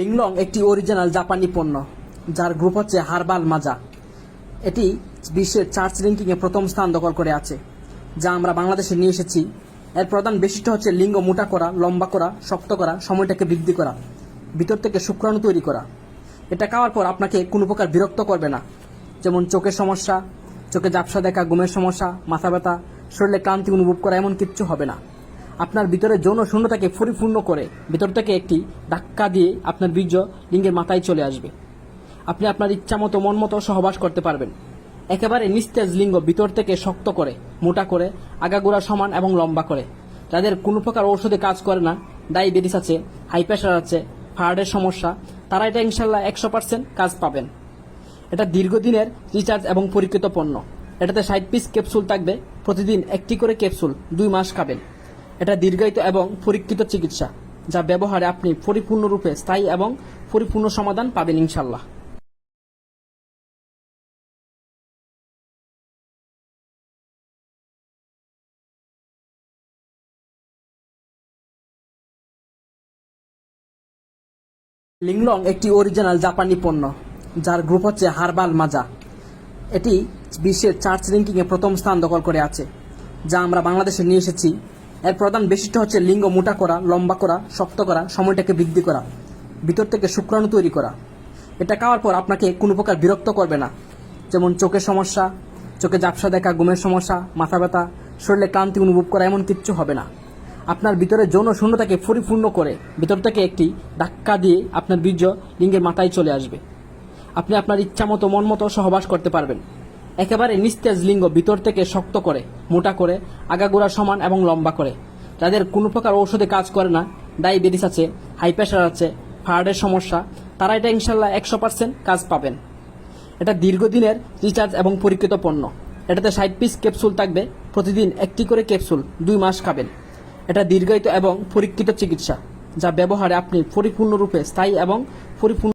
লিংলং একটি অরিজিনাল জাপানি পণ্য, যার গ্রুপ হচ্ছে হার্বাল মাজা। এটি বিশ্বের চার্চ র্যাঙ্কিংয়ে প্রথম স্থান দখল করে আছে, যা আমরা বাংলাদেশে নিয়ে এসেছি। এর প্রধান বৈশিষ্ট্য হচ্ছে লিঙ্গ মোটা করা, লম্বা করা, শক্ত করা, সময়টাকে বৃদ্ধি করা, ভিতর থেকে শুক্রাণু তৈরি করা। এটা খাওয়ার পর আপনাকে কোনো প্রকার বিরক্ত করবে না, যেমন চোখের সমস্যা, চোখে ঝাপসা দেখা, ঘুমের সমস্যা, মাথা ব্যথা, শরীরে ক্লান্তি অনুভব করা এমন কিচ্ছু হবে না। আপনার ভিতরে যৌন শূন্যতাকে পরিপূর্ণ করে, ভিতর থেকে একটি ধাক্কা দিয়ে আপনার বীর্য লিঙ্গের মাথায় চলে আসবে। আপনি আপনার ইচ্ছা মতো, মন মতো সহবাস করতে পারবেন। একেবারে নিস্তেজ লিঙ্গ ভিতর থেকে শক্ত করে, মোটা করে, আগাগোড়া সমান এবং লম্বা করে। যাদের কোনো প্রকার ঔষধে কাজ করে না, ডায়াবেটিস আছে, হাই প্রেশার আছে, হার্টের সমস্যা, তারা এটা ইনশাল্লাহ একশো পার্সেন্ট কাজ পাবেন। এটা দীর্ঘদিনের রিচার্জ এবং পরীক্ষিত পণ্য। এটাতে ষাট পিস ক্যাপসুল থাকবে, প্রতিদিন একটি করে ক্যাপসুল দুই মাস খাবেন। এটা দীর্ঘায়িত এবং পরীক্ষিত চিকিৎসা, যা ব্যবহারে আপনি পরিপূর্ণরূপে স্থায়ী এবং পরিপূর্ণ সমাধান পাবেন ইনশাল্লাহ লিংলং একটি অরিজিনাল জাপানি পণ্য, যার গ্রুপ হচ্ছে হার্বাল মাজা। এটি বিশ্বের চার্চ র্যাঙ্কিংয়ে প্রথম স্থান দখল করে আছে, যা আমরা বাংলাদেশে নিয়ে এসেছি। এর প্রধান বৈশিষ্ট্য হচ্ছে লিঙ্গ মোটা করা, লম্বা করা, শক্ত করা, সময়টাকে বৃদ্ধি করা, ভিতর থেকে শুক্রাণু তৈরি করা। এটা খাওয়ার পর আপনাকে কোনো প্রকার বিরক্ত করবে না। যেমন চোখের সমস্যা, চোখে ঝাপসা দেখা, ঘুমের সমস্যা, মাথা ব্যথা, শরীরে ক্লান্তি অনুভব করা এমন কিচ্ছু হবে না। আপনার ভিতরে যৌন শূন্যতাকে পরিপূর্ণ করে ভিতর থেকে একটি ধাক্কা দিয়ে আপনার বীর্য লিঙ্গের মাথায় চলে আসবে। আপনি আপনার ইচ্ছা মতো মন মতো সহবাস করতে পারবেন। একেবারে নিস্তেজ লিঙ্গ ভিতর থেকে শক্ত করে, মোটা করে, আগাগোড়া সমান এবং লম্বা করে। যাদের কোনো প্রকার ঔষধে কাজ করে না। ডায়াবেটিস আছে, হাই প্রেশার আছে, হার্টের সমস্যা। তারা এটা ইনশাল্লাহ একশো পার্সেন্ট কাজ পাবেন। এটা দীর্ঘদিনের রিচার্জ এবং পরীক্ষিত পণ্য। এটাতে ষাট পিস ক্যাপসুল থাকবে। প্রতিদিন একটি করে ক্যাপসুল দুই মাস খাবেন। এটা দীর্ঘায়িত এবং পরীক্ষিত চিকিৎসা, যা ব্যবহারে আপনি পরিপূর্ণরূপে স্থায়ী এবং পরিপূর্ণ